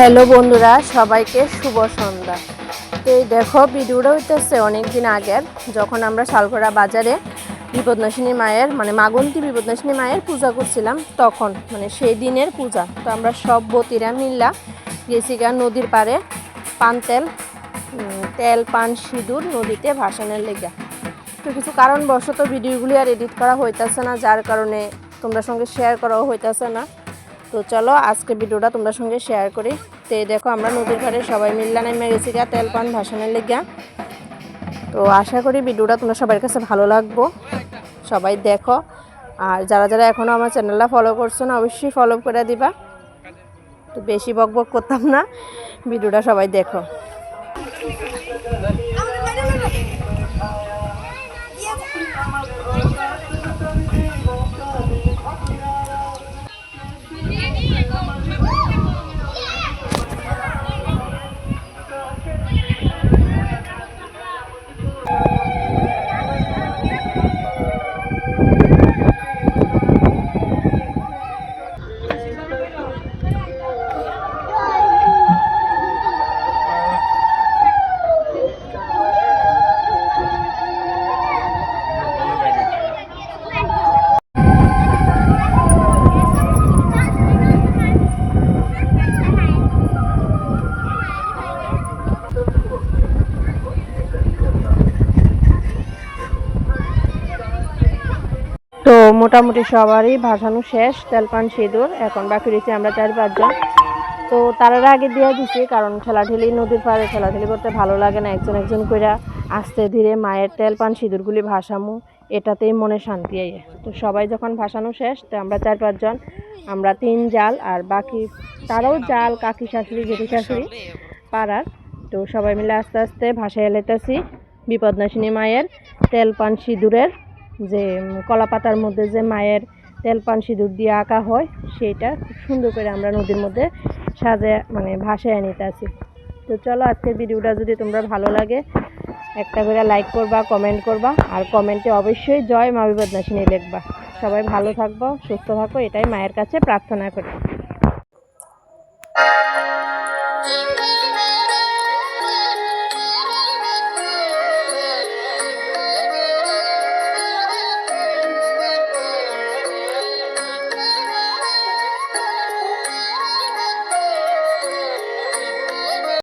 Hello বন্ধুরা, সবাইকে শুভ সন্ধ্যা। তো এই দেখো, ভিডিওটা হইতেছে অনেক দিন আগের, যখন আমরা শালগড়া বাজারে বিপদনাশিনী মায়ের মানে মাগন্তি বিপদনাশিনী মায়ের পূজা করছিলাম, তখন মানে সেই দিনের পূজা। তো আমরা সব বতিরা মিল্লা গেছি গা নদীর পাড়ে, পান তেল তেল, পান, সিঁদুর নদীতে ভাসানের লেগা। তো কিছু কারণবশত ভিডিওগুলি আর এডিট করা হইতাছে না, যার কারণে তোমরা সঙ্গে শেয়ার করাও হইতাছে না। তো চলো, আজকে ভিডিওটা তোমরা সঙ্গে শেয়ার করি। তো দেখো, আমরা নদীর ধারে সবাই মিল্লা নেমে গেছি গা তেল পান ভাসানের লেগা। তো আশা করি ভিডিওটা তোমরা সবার কাছে ভালো লাগবো। সবাই দেখো, আর যারা যারা এখনও আমার চ্যানেলটা ফলো করছ না, অবশ্যই ফলো করে দিবা। তো বেশি বক বক করতাম না, ভিডিওটা সবাই দেখো। তো মোটামুটি সবারই ভাসানো শেষ তেলপান সিঁদুর, এখন বাকি রয়েছে আমরা চার পাঁচজন। তো তার আগে দিয়ে দিছি, কারণ ঠেলাঠেলি নদীর পাড়ে ঠেলাঠেলি করতে ভালো লাগে না, একজন একজন করে আস্তে ধীরে মায়ের তেল পান সিঁদুরগুলি ভাসামু, এটাতেই মনে শান্তি আইয়ে তো সবাই যখন ভাসানো শেষ, তো আমরা চার পাঁচজন, আমরা তিন জাল আর বাকি তারাও জাল কাকি শাশুড়ি জেঠি শাশুড়ি পাড়ার। তো সবাই মিলে আস্তে আস্তে ভাসায় এলেতেছি বিপদনাশিনী মায়ের তেল পান সিঁদুরের যে কলা পাতার মধ্যে যে মায়ের তেল পান সিঁদুর দিয়ে আঁকা হয়, সেইটা খুব সুন্দর করে আমরা নদীর মধ্যে সাজে মানে ভাসায় নিতেছি তো চলো, আজকের ভিডিওটা যদি তোমরা ভালো লাগে, একটা করে লাইক করবা কমেন্ট করবা, আর কমেন্টে অবশ্যই জয় মা বিপদনাশিনী লিখবা। সবাই ভালো থাকব, সুস্থ থাকো, এটাই মায়ের কাছে প্রার্থনা করি।